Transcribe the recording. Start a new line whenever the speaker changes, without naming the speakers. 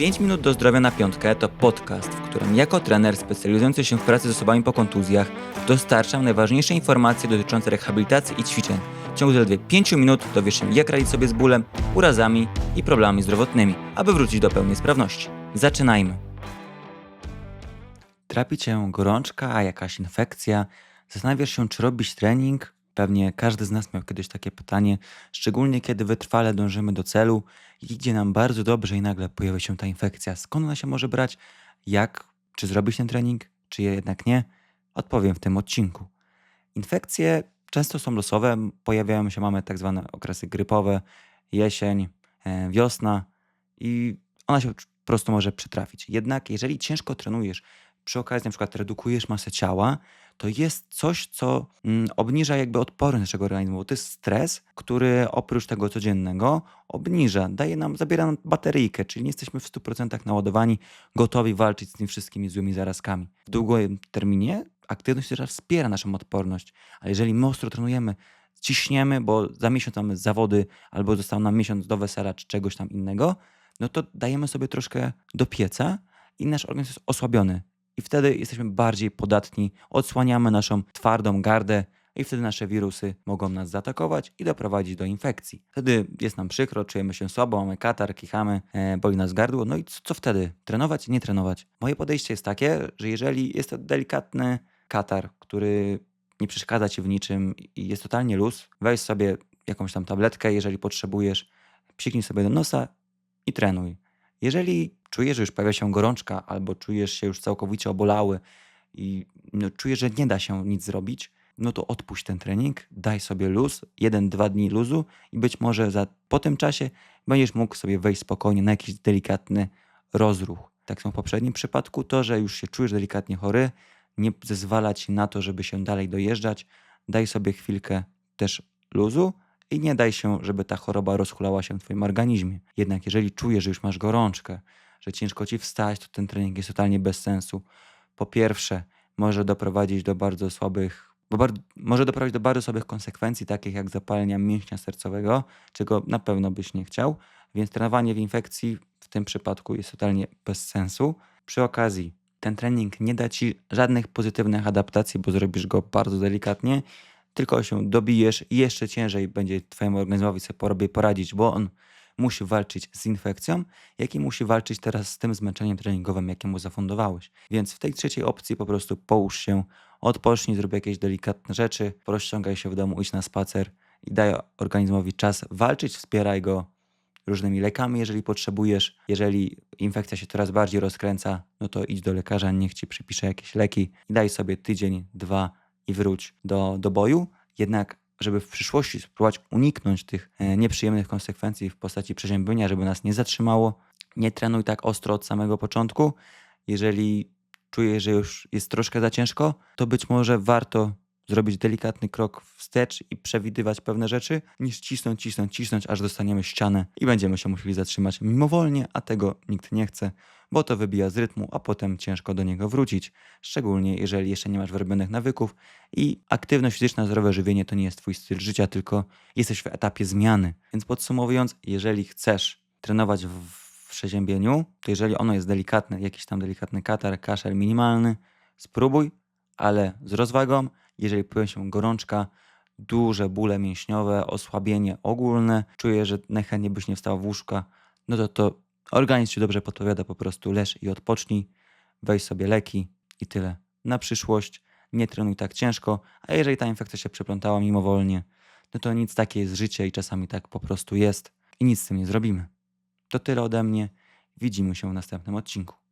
5 minut do zdrowia na piątkę to podcast, w którym jako trener specjalizujący się w pracy z osobami po kontuzjach dostarczam najważniejsze informacje dotyczące rehabilitacji i ćwiczeń. W ciągu zaledwie 5 minut dowiesz się jak radzić sobie z bólem, urazami i problemami zdrowotnymi, aby wrócić do pełnej sprawności. Zaczynajmy. Trapi cię gorączka, jakaś infekcja. Zastanawiasz się, czy robić trening? Pewnie każdy z nas miał kiedyś takie pytanie, szczególnie kiedy wytrwale dążymy do celu i idzie nam bardzo dobrze i nagle pojawia się ta infekcja. Skąd ona się może brać? Jak? Czy zrobić ten trening? Czy jednak nie? Odpowiem w tym odcinku. Infekcje często są losowe, pojawiają się, mamy tak zwane okresy grypowe, jesień, e, wiosna i ona się po prostu może przytrafić. Jednak jeżeli ciężko trenujesz, przy okazji na przykład redukujesz masę ciała, to jest coś, co mm, obniża jakby odporność naszego organizmu. Bo to jest stres, który oprócz tego codziennego obniża, daje nam, zabiera nam bateryjkę, czyli nie jesteśmy w 100% naładowani, gotowi walczyć z tymi wszystkimi złymi zarazkami. W długim terminie aktywność fizyczna wspiera naszą odporność, ale jeżeli my ostro trenujemy, ciśniemy, bo za miesiąc mamy zawody albo został nam miesiąc do wesela czy czegoś tam innego, no to dajemy sobie troszkę do pieca i nasz organizm jest osłabiony. I wtedy jesteśmy bardziej podatni, odsłaniamy naszą twardą gardę i wtedy nasze wirusy mogą nas zaatakować i doprowadzić do infekcji. Wtedy jest nam przykro, czujemy się słabo, mamy katar, kichamy, e, boli nas gardło. No i co, co wtedy? Trenować? Nie trenować? Moje podejście jest takie, że jeżeli jest to delikatny katar, który nie przeszkadza ci w niczym i jest totalnie luz, weź sobie jakąś tam tabletkę, jeżeli potrzebujesz, psiknij sobie do nosa i trenuj. Jeżeli czujesz, że już pojawia się gorączka, albo czujesz się już całkowicie obolały i no, czujesz, że nie da się nic zrobić, no to odpuść ten trening, daj sobie luz, jeden, dwa dni luzu i być może za, po tym czasie będziesz mógł sobie wejść spokojnie na jakiś delikatny rozruch. Tak samo w poprzednim przypadku, to, że już się czujesz delikatnie chory, nie zezwala ci na to, żeby się dalej dojeżdżać, daj sobie chwilkę też luzu i nie daj się, żeby ta choroba rozchulała się w twoim organizmie. Jednak jeżeli czujesz, że już masz gorączkę, że ciężko ci wstać, to ten trening jest totalnie bez sensu. Po pierwsze, może doprowadzić do bardzo słabych, bo bar- może doprowadzić do bardzo słabych konsekwencji, takich jak zapalenia mięśnia sercowego, czego na pewno byś nie chciał, więc trenowanie w infekcji w tym przypadku jest totalnie bez sensu. Przy okazji, ten trening nie da ci żadnych pozytywnych adaptacji, bo zrobisz go bardzo delikatnie, tylko się dobijesz i jeszcze ciężej będzie twojemu organizmowi sobie porobię poradzić, bo on musi walczyć z infekcją, jak i musi walczyć teraz z tym zmęczeniem treningowym, jakie mu zafundowałeś. Więc w tej trzeciej opcji po prostu połóż się, odpocznij, zrób jakieś delikatne rzeczy, rozciągaj się w domu, idź na spacer i daj organizmowi czas walczyć, wspieraj go różnymi lekami, jeżeli potrzebujesz. Jeżeli infekcja się coraz bardziej rozkręca, no to idź do lekarza, niech ci przypisze jakieś leki i daj sobie tydzień, dwa i wróć do, do boju. Jednak, żeby w przyszłości spróbować uniknąć tych e, nieprzyjemnych konsekwencji w postaci przeziębienia, żeby nas nie zatrzymało, nie trenuj tak ostro od samego początku. Jeżeli czujesz, że już jest troszkę za ciężko, to być może warto zrobić delikatny krok wstecz i przewidywać pewne rzeczy, niż cisnąć, cisnąć, cisnąć, aż dostaniemy ścianę i będziemy się musieli zatrzymać mimowolnie, a tego nikt nie chce, bo to wybija z rytmu, a potem ciężko do niego wrócić. Szczególnie jeżeli jeszcze nie masz wyrobionych nawyków i aktywność fizyczna, zdrowe żywienie to nie jest twój styl życia, tylko jesteś w etapie zmiany. Więc podsumowując, jeżeli chcesz trenować w przeziębieniu, to jeżeli ono jest delikatne, jakiś tam delikatny katar, kaszel minimalny, spróbuj, ale z rozwagą. Jeżeli pojawia się gorączka, duże bóle mięśniowe, osłabienie ogólne, czujesz, że najchętniej byś nie wstał w łóżka, no to to organizm ci dobrze podpowiada, po prostu leż i odpocznij, weź sobie leki i tyle. Na przyszłość nie trenuj tak ciężko, a jeżeli ta infekcja się przeplątała mimowolnie, no to nic takie jest życie i czasami tak po prostu jest i nic z tym nie zrobimy. To tyle ode mnie. Widzimy się w następnym odcinku.